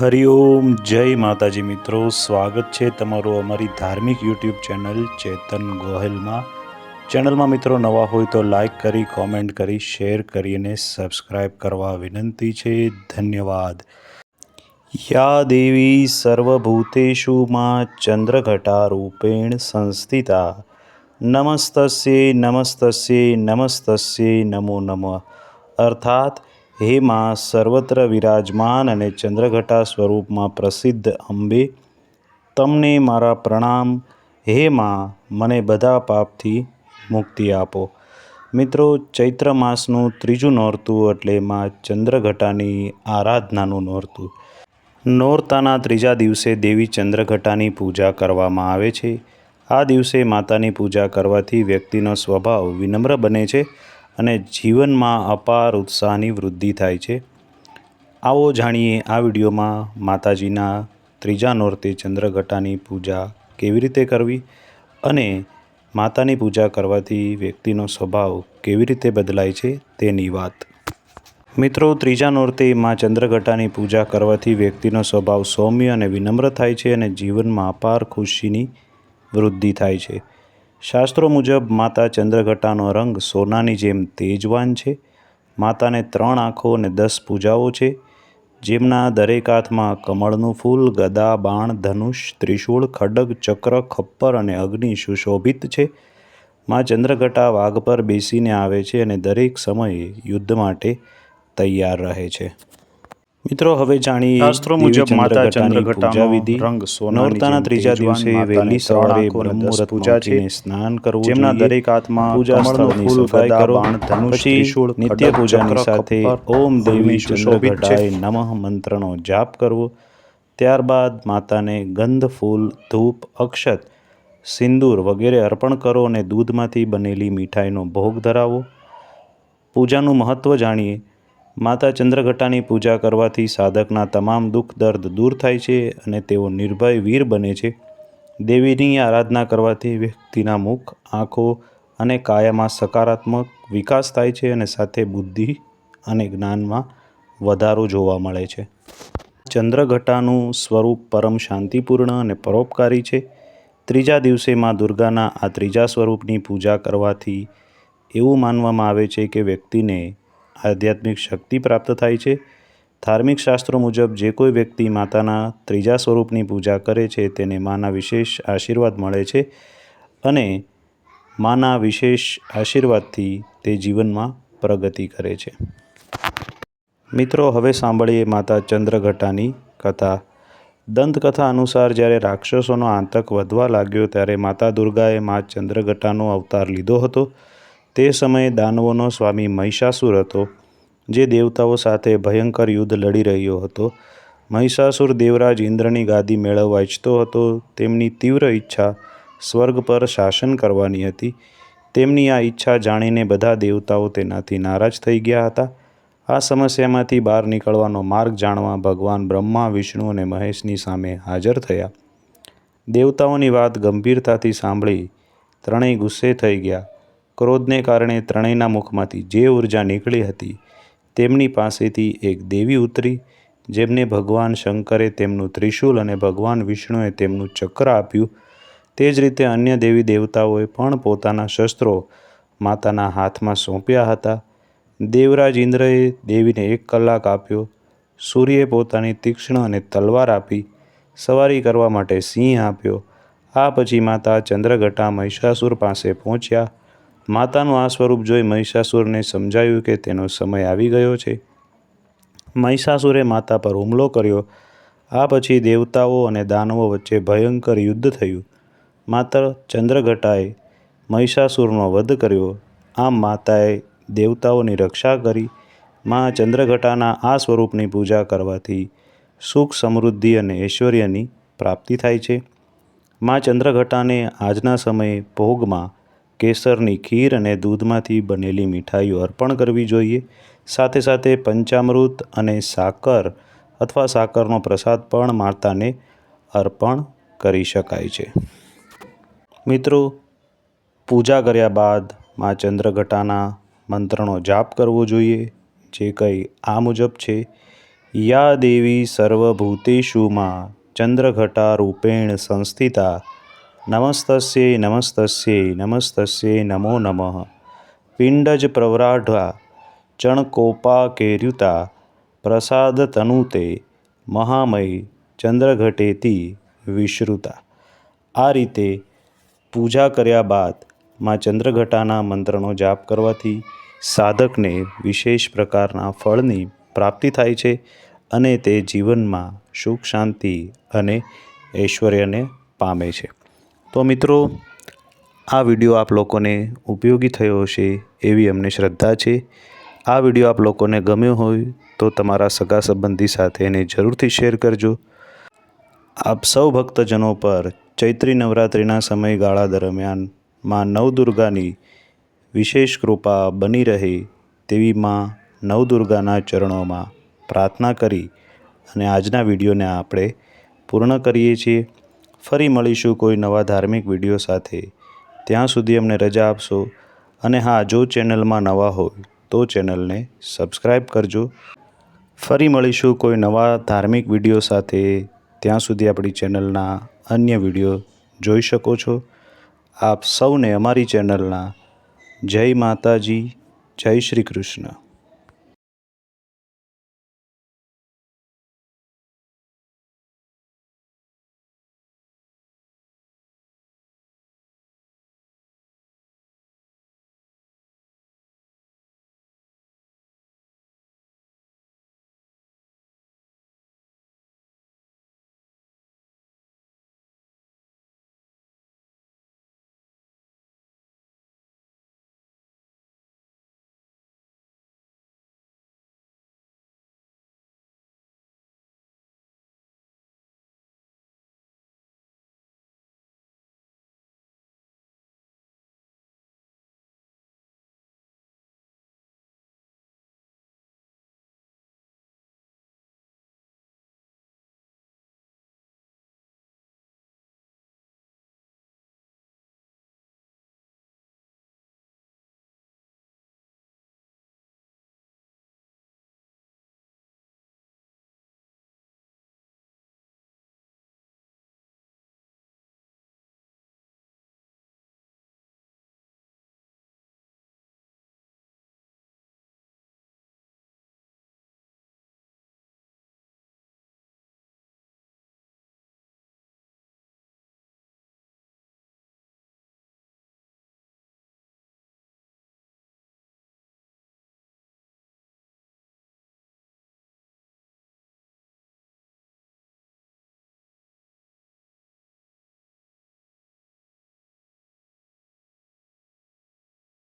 હરિઓમ જય માતાજી મિત્રો, સ્વાગત છે તમારું અમારી ધાર્મિક યુટ્યુબ ચેનલ ચેતન ગોહિલમાં. ચેનલમાં મિત્રો નવા હોય તો લાઈક કરી, કોમેન્ટ કરી, શેર કરી અને કરવા વિનંતી છે. ધન્યવાદ. યા દેવી સર્વભૂતેષુ માં ચંદ્રઘટા રૂપેણ સંસ્થિતા. નમસ્તસ્યે નમસ્તસ્યે નમસ્તસ્યે, નમો નમઃ. અર્થાત હે માં, સર્વત્ર વિરાજમાન અને ચંદ્રઘટા સ્વરૂપમાં પ્રસિદ્ધ અંબે, તમને મારા પ્રણામ. હે માં, મને બધા પાપથી મુક્તિ આપો. મિત્રો, ચૈત્ર માસનું ત્રીજું નોરતું એટલે માં ચંદ્રઘટાની આરાધનાનું નોરતું. નોરતાના ત્રીજા દિવસે દેવી ચંદ્રઘટાની પૂજા કરવામાં આવે છે. આ દિવસે માતાની પૂજા કરવાથી વ્યક્તિનો સ્વભાવ વિનમ્ર બને છે અને જીવનમાં અપાર ઉત્સાહની વૃદ્ધિ થાય છે. આવો જાણીએ આ વિડીયોમાં માતાજીના ત્રીજા નોરતે ચંદ્રઘટાની પૂજા કેવી રીતે કરવી અને માતાની પૂજા કરવાથી વ્યક્તિનો સ્વભાવ કેવી રીતે બદલાય છે તેની વાત. મિત્રો, ત્રીજા નોરતે માં ચંદ્રઘટાની પૂજા કરવાથી વ્યક્તિનો સ્વભાવ સૌમ્ય અને વિનમ્ર થાય છે અને જીવનમાં અપાર ખુશીની વૃદ્ધિ થાય છે. શાસ્ત્રો મુજબ માતા ચંદ્રઘટાનો રંગ સોનાની જેમ તેજવાન છે. માતાને ત્રણ આંખો અને દસ પૂજાઓ છે. જેમના દરેક હાથમાં કમળનું ફૂલ, ગદા, બાણ, ધનુષ, ત્રિશૂળ, ખડગ, ચક્ર, ખપ્પર અને અગ્નિ સુશોભિત છે. માં ચંદ્રઘટા વાઘ પર બેસીને આવે છે અને દરેક સમયે યુદ્ધ માટે તૈયાર રહે છે. મિત્રો હવે જાણીએ શાસ્ત્રો મુજબ માતા ચંદ્રઘટાની વિધિ. રંગ સોનાની ત્રીજા દિવસે વહેલી સવારે બ્રહ્મુહૂર્તમાં પૂજા છે. સ્નાન કરવું જેમના દરેક હાથમાં પૂજા સ્થળની સફાઈ કરો પછી નિત્ય પૂજાની સાથે ઓમ દેવી ચંદ્રઘટાય નમઃ મંત્રનો જાપ કરવો. ત્યારબાદ માતાને ગંધ ફૂલ ધૂપ અક્ષત સિંદૂર વગેરે અર્પણ કરો અને દૂધમાંથી બનેલી મીઠાઈનો ભોગ ધરાવો. પૂજાનું મહત્ત્વ જાણીએ. માતા ચંદ્રઘટાની પૂજા કરવાથી સાધકના તમામ દુઃખ દર્દ દૂર થાય છે અને તેઓ નિર્ભય વીર બને છે. દેવીની આરાધના કરવાથી વ્યક્તિના મુખ, આંખો અને કાયામાં સકારાત્મક વિકાસ થાય છે અને સાથે બુદ્ધિ અને જ્ઞાનમાં વધારો જોવા મળે છે. ચંદ્રઘટાનું સ્વરૂપ પરમ શાંતિપૂર્ણ અને પરોપકારી છે. ત્રીજા દિવસે માં દુર્ગાના આ ત્રીજા સ્વરૂપની પૂજા કરવાથી એવું માનવામાં આવે છે કે વ્યક્તિને આધ્યાત્મિક શક્તિ પ્રાપ્ત થાય છે. ધાર્મિક શાસ્ત્રો મુજબ જે કોઈ વ્યક્તિ માતાના ત્રીજા સ્વરૂપની પૂજા કરે છે, તેને માના વિશેષ આશીર્વાદ મળે છે અને માના વિશેષ આશીર્વાદથી તે જીવનમાં પ્રગતિ કરે છે. મિત્રો, હવે સાંભળીએ માતા ચંદ્રઘટાની કથા. દંતકથા અનુસાર જ્યારે રાક્ષસોનો આતંક વધવા લાગ્યો ત્યારે માતા દુર્ગાએ મા ચંદ્રઘટાનો અવતાર લીધો હતો. તે સમયે દાનવોનો સ્વામી મહિષાસુર હતો, જે દેવતાઓ સાથે ભયંકર યુદ્ધ લડી રહ્યો હતો. મહિષાસુર દેવરાજ ઇન્દ્રની ગાદી મેળવવા ઈચ્છતો હતો, તેમની તીવ્ર ઈચ્છા સ્વર્ગ પર શાસન કરવાની હતી. તેમની આ ઈચ્છા જાણીને બધા દેવતાઓ તેનાથી નારાજ થઈ ગયા હતા. આ સમસ્યામાંથી બહાર નીકળવાનો માર્ગ જાણવા ભગવાન બ્રહ્મા, વિષ્ણુ અને મહેશની સામે હાજર થયા. દેવતાઓની વાત ગંભીરતાથી સાંભળી ત્રણેય ગુસ્સે થઈ ગયા. ક્રોધને કારણે ત્રણેયના મુખમાંથી જે ઊર્જા નીકળી હતી તેમની પાસેથી એક દેવી ઉતરી, જેમને ભગવાન શંકરે તેમનું ત્રિશૂલ અને ભગવાન વિષ્ણુએ તેમનું ચક્ર આપ્યું. તે જ રીતે અન્ય દેવી દેવતાઓએ પણ પોતાના શસ્ત્રો માતાના હાથમાં સોંપ્યા હતા. દેવરાજ ઇન્દ્રએ દેવીને એક કલાક આપ્યો. સૂર્યે પોતાની તીક્ષ્ણ અને તલવાર આપી. સવારી કરવા માટે સિંહ આપ્યો. આ પછી માતા ચંદ્રઘટા મહિષાસુર પાસે પહોંચ્યા. માતાનું આ સ્વરૂપ જોઈ મહિષાસુરને સમજાયું કે તેનો સમય આવી ગયો છે. મહિષાસુરે માતા પર હુમલો કર્યો. આ પછી દેવતાઓ અને દાનવો વચ્ચે ભયંકર યુદ્ધ થયું. માત્ર ચંદ્રઘટાએ મહિષાસુરનો વધ કર્યો. આમ માતાએ દેવતાઓની રક્ષા કરી. મા ચંદ્રઘટાના આ સ્વરૂપની પૂજા કરવાથી સુખ, સમૃદ્ધિ અને ઐશ્વર્યની પ્રાપ્તિ થાય છે. માં ચંદ્રઘટાને આજના સમયે ભોગમાં કેસરની ખીર અને દૂધમાંથી બનેલી મીઠાઈઓ અર્પણ કરવી જોઈએ. સાથે સાથે પંચામૃત અને સાકર અથવા સાકરનો પ્રસાદ પણ માતાને અર્પણ કરી શકાય છે. મિત્રો, પૂજા કર્યા બાદ મા ચંદ્રઘટાના મંત્રનો જાપ કરવો જોઈએ, જે કંઈ આ મુજબ છે. યા દેવી સર્વભૂતેષુ માં ચંદ્રઘટારૂપેણ સંસ્થિતા નમસ્તસ્યૈ નમસ્તસ્યૈ નમસ્તસ્યૈ નમો નમઃ પિંડજ પ્રવરાઢા ચણકોપા કેર્યુતા પ્રસાદ તનુતે મહામયી ચંદ્રઘટેતી વિશ્રુતા આ રીતે પૂજા કર્યા બાદમાં ચંદ્રઘટાના મંત્રનો જાપ કરવાથી સાધકને વિશેષ પ્રકારના ફળની પ્રાપ્તિ થાય છે અને તે જીવનમાં સુખ, શાંતિ અને ઐશ્વર્યને પામે છે. તો મિત્રો, આ વીડિયો આપ લોકોને ઉપયોગી થયો હશે એવી અમને શ્રદ્ધા છે. આ વીડિયો આપ લોકોને ગમ્યો હોય તો તમારા સગા સંબંધી સાથે એને જરૂરથી શેર કરજો. આપ સૌ ભક્તજનો પર ચૈત્રી નવરાત્રિના સમયગાળા દરમિયાનમાં નવદુર્ગાની વિશેષ કૃપા બની રહે તેવી માં નવદુર્ગાના ચરણોમાં પ્રાર્થના કરી અને આજના વિડીયોને આપણે પૂર્ણ કરીએ છીએ. ફરી મળીશું કોઈ નવા ધાર્મિક વીડિયો સાથે. ત્યાં સુધી અમને રજા આપશો અને હા, જો ચેનલમાં નવા હોય તો ચેનલને સબસ્ક્રાઈબ કરજો. ફરી મળીશું કોઈ નવા ધાર્મિક વીડિયો સાથે. ત્યાં સુધી આપણી ચેનલના અન્ય વીડિયો જોઈ શકો છો. આપ સૌને અમારી ચેનલના જય માતાજી, જય શ્રી કૃષ્ણ.